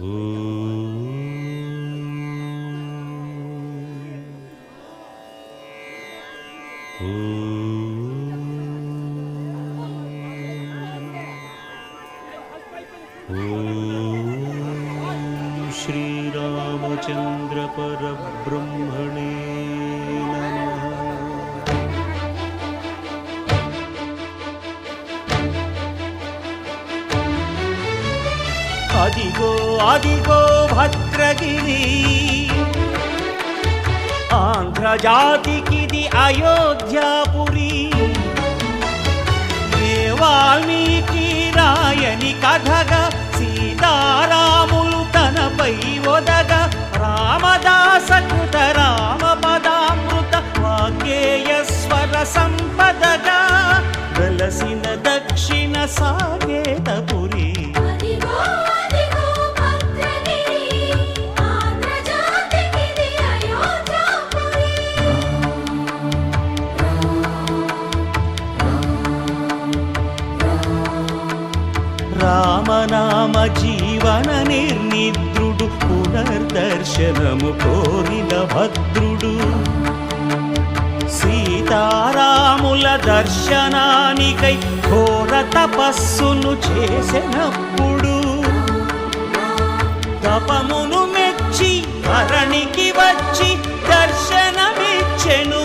Ooh. Ooh. అదిగో అదిగో భద్రగిరి. ఆంధ్రజాతికిది అయోధ్యాపురి. ఏ వాల్మీకి రాయని కథగా సీతారాములు తనపై ఒదగ రామదాస కృత రామ పదామృత వాగ్గేయ స్వర సంపదగా వెలసిన దక్షిణ సాగేతపురి. పునర్దర్శనము కోరిన భద్రుడు. సీతారాముల దర్శనానికై ఘోర తపస్సును చేసినప్పుడు తపమును మెచ్చి ధరణికి వచ్చి దర్శనమిచ్చెను.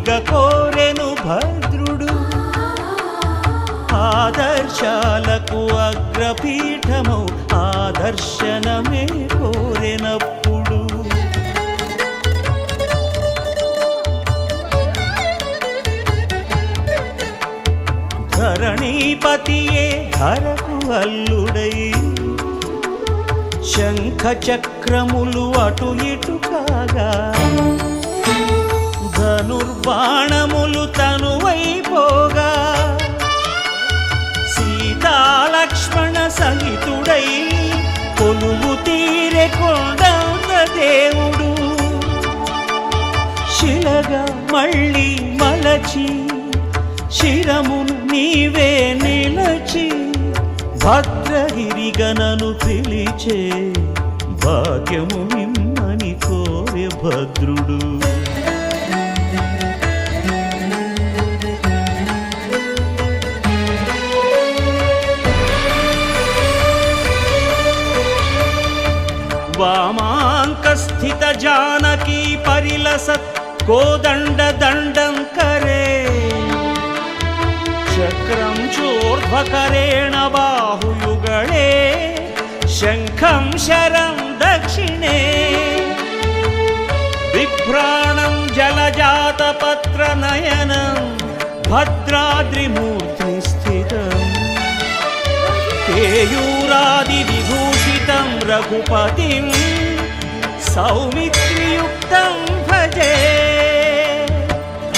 ఇక కోరెను భద్రుడు. ఆదర్శాలకు అగ్రపీఠము ఆదర్శనమే కోరెనప్పుడు. ధరణీపతియే ధరకు అల్లుడై శంఖ చక్రములు అటు ఇటు కాగా. ధనుర్బాణములు తనువైపోగా. సీతాలక్ష్మణ సహితుడై కొలువు తీరే కొండన్న దేవుడు. శిలగా మళ్ళీ మలచి శిరమును నీవే నిలచి భద్రహిరిగనను పిలిచే భాగ్యము మిమ్మని కోరే భద్రుడు. वामाङ्कस्थितजानकी परिलसत् कोदण्डदण्डं करे। चक्रं चोर्ध्वकरेण बाहुयुगणे शङ्खं शरं दक्षिणे। विभ्राणं जलजातपत्रनयनं भद्राद्रिमूर्तिस्थितम् भद्राद्रिमूर्ति భద్రాద్రిమూర్తి స్థితం కేయూరాదివిభూషితం రఘుపతిం సౌమిత్రియుక్తం భజే.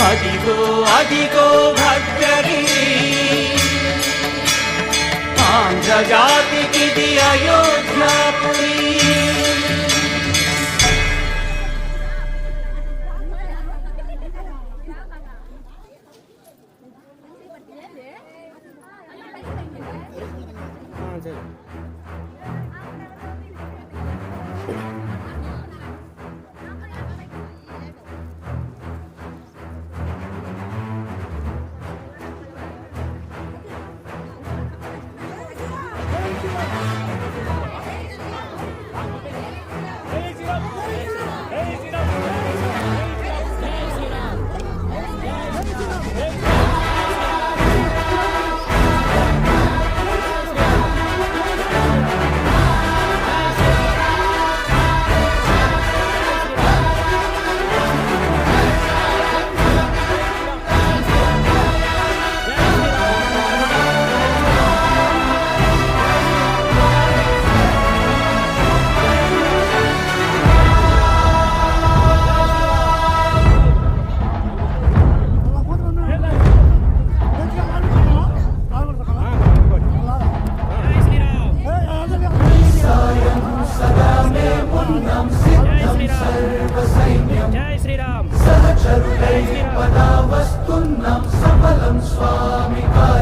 అదిగో అదిగో భద్రగిరి శరణులై పదా వస్తున్నాం సఫలం స్వామి కార్య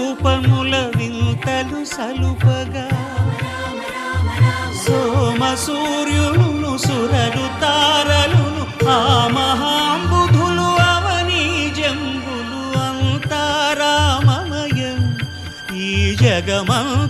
రూపముల వింతలు సలుపగా. సోమ సూర్యులు సురలు తారలు ఆ మహాంబుధులు అవని జంగులు అంతారామయం ఈ జగమంత